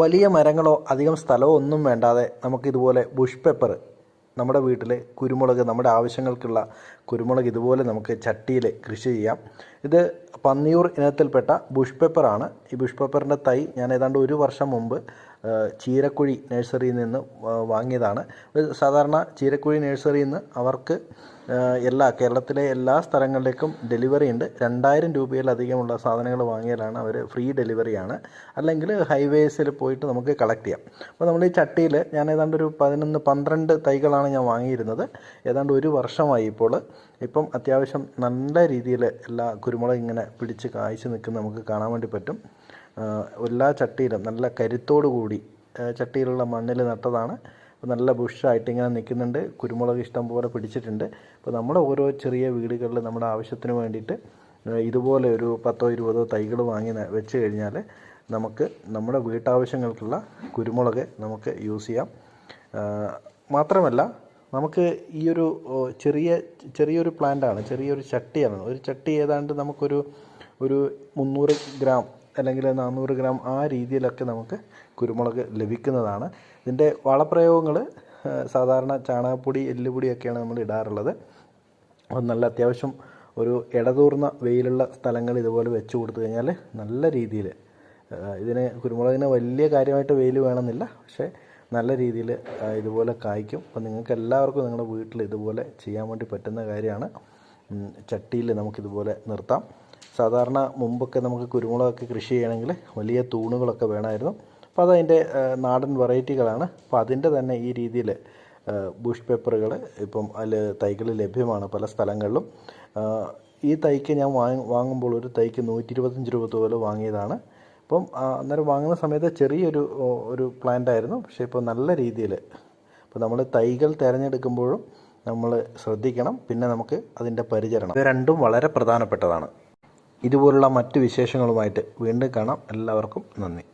വലിയ മരങ്ങളോ അധികം സ്ഥലമോ ഒന്നും വേണ്ടാതെ നമുക്കിതുപോലെ ബുഷ് പെപ്പർ നമ്മുടെ വീട്ടിലെ കുരുമുളക് നമ്മുടെ ആവശ്യങ്ങൾക്കുള്ള കുരുമുളക് ഇതുപോലെ നമുക്ക് ചട്ടിയിൽ കൃഷി ചെയ്യാം. ഇത് പന്നിയൂർ ഇനത്തിൽപ്പെട്ട ബുഷ് പെപ്പറാണ് ഈ ബുഷ് പെപ്പറിന്റെ തൈ ഞാൻ ഏതാണ്ട് ഒരു വർഷം മുമ്പ് ചീരക്കുഴി നഴ്സറിയിൽ നിന്ന് വാങ്ങിയതാണ്. സാധാരണ ചീരക്കുഴി നഴ്സറിയിൽ നിന്ന് അവർക്ക് എല്ലാ കേരളത്തിലെ എല്ലാ സ്ഥലങ്ങളിലേക്കും ഡെലിവറി ഉണ്ട്. രണ്ടായിരം രൂപയിലധികമുള്ള സാധനങ്ങൾ വാങ്ങിയാലാണ് അവർ ഫ്രീ ഡെലിവറിയാണ് അല്ലെങ്കിൽ ഹൈവേസിൽ പോയിട്ട് നമുക്ക് കളക്ട് ചെയ്യാം. അപ്പോൾ നമ്മൾ ഈ ചട്ടിയിൽ ഞാൻ ഏതാണ്ട് ഒരു പതിനൊന്ന് പന്ത്രണ്ട് തൈകളാണ് ഞാൻ വാങ്ങിയിരുന്നത്. ഏതാണ്ട് ഒരു വർഷമായി ഇപ്പോൾ. ഇപ്പം അത്യാവശ്യം നല്ല രീതിയിൽ എല്ലാ കുരുമുളക് ഇങ്ങനെ പിടിച്ച് കായ്ച്ചു നിൽക്കുന്ന നമുക്ക് കാണാൻ വേണ്ടി പറ്റും. എല്ലാ ചട്ടിയിലും നല്ല കരുത്തോടു കൂടി ചട്ടിയിലുള്ള മണ്ണിൽ നട്ടതാണ്. അപ്പോൾ നല്ല ബുഷായിട്ട് ഇങ്ങനെ നിൽക്കുന്നുണ്ട്. കുരുമുളക് ഇഷ്ടം പോലെ പിടിച്ചിട്ടുണ്ട്. അപ്പോൾ നമ്മുടെ ഓരോ ചെറിയ വീടുകളിൽ നമ്മുടെ ആവശ്യത്തിന് വേണ്ടിയിട്ട് ഇതുപോലെ ഒരു പത്തോ ഇരുപതോ തൈകൾ വാങ്ങി വെച്ച് കഴിഞ്ഞാൽ നമുക്ക് നമ്മുടെ വീട്ടാവശ്യങ്ങൾക്കുള്ള കുരുമുളക് നമുക്ക് യൂസ് ചെയ്യാം. മാത്രമല്ല നമുക്ക് ഈ ഒരു ചെറിയ ചെറിയൊരു പ്ലാന്റാണ് ചെറിയൊരു ചട്ടിയാണ്. ഒരു ചട്ടി ഏതാണ്ട് നമുക്കൊരു ഒരു മുന്നൂറ് ഗ്രാം അല്ലെങ്കിൽ നാനൂറ് ഗ്രാം ആ രീതിയിലൊക്കെ നമുക്ക് കുരുമുളക് ലഭിക്കുന്നതാണ്. ഇതിന്റെ വളപ്രയോഗങ്ങൾ സാധാരണ ചാണകപ്പൊടി എല്ലുപൊടിയൊക്കെയാണ് നമ്മൾ ഇടാറുള്ളത്. അത് നല്ല അത്യാവശ്യം ഒരു ഇടതൂർന്ന വെയിലുള്ള സ്ഥലങ്ങൾ ഇതുപോലെ വെച്ച് കൊടുത്തു കഴിഞ്ഞാൽ നല്ല രീതിയിൽ ഇതിന് കുരുമുളകിന് വലിയ കാര്യമായിട്ട് വെയിൽ വേണമെന്നില്ല. പക്ഷേ നല്ല രീതിയിൽ ഇതുപോലെ കായ്ക്കും. അപ്പോൾ നിങ്ങൾക്ക് എല്ലാവർക്കും നിങ്ങളുടെ വീട്ടിൽ ഇതുപോലെ ചെയ്യാൻ വേണ്ടി പറ്റുന്ന കാര്യമാണ്. ചട്ടിയിൽ നമുക്കിതുപോലെ നിർത്താം. സാധാരണ മുമ്പൊക്കെ നമുക്ക് കുരുമുളകൊക്കെ കൃഷി ചെയ്യണമെങ്കിൽ വലിയ തൂണുകളൊക്കെ വേണമായിരുന്നു. അപ്പോൾ അതതിന്റെ നാടൻ വെറൈറ്റികളാണ്. അപ്പോൾ അതിന്റെ തന്നെ ഈ രീതിയിൽ ബുഷ് പേപ്പറുകൾ ഇപ്പം അതിൽ തൈകൾ ലഭ്യമാണ് പല സ്ഥലങ്ങളിലും. ഈ തൈക്ക് ഞാൻ വാങ്ങി വാങ്ങുമ്പോൾ ഒരു തൈക്ക് നൂറ്റി ഇരുപത്തഞ്ച് രൂപ പോലെ വാങ്ങിയതാണ്. അപ്പം അന്നേരം വാങ്ങുന്ന സമയത്ത് ചെറിയൊരു ഒരു പ്ലാന്റ് ആയിരുന്നു പക്ഷേ ഇപ്പോൾ നല്ല രീതിയിൽ ഇപ്പോൾ നമ്മൾ തൈകൾ തിരഞ്ഞെടുക്കുമ്പോഴും നമ്മൾ ശ്രദ്ധിക്കണം. പിന്നെ നമുക്ക് അതിന്റെ പരിചരണം. രണ്ടും വളരെ പ്രധാനപ്പെട്ടതാണ്. ഇതുപോലുള്ള മറ്റ് വിശേഷങ്ങളുമായിട്ട് വീണ്ടും കാണാം. എല്ലാവർക്കും നന്ദി.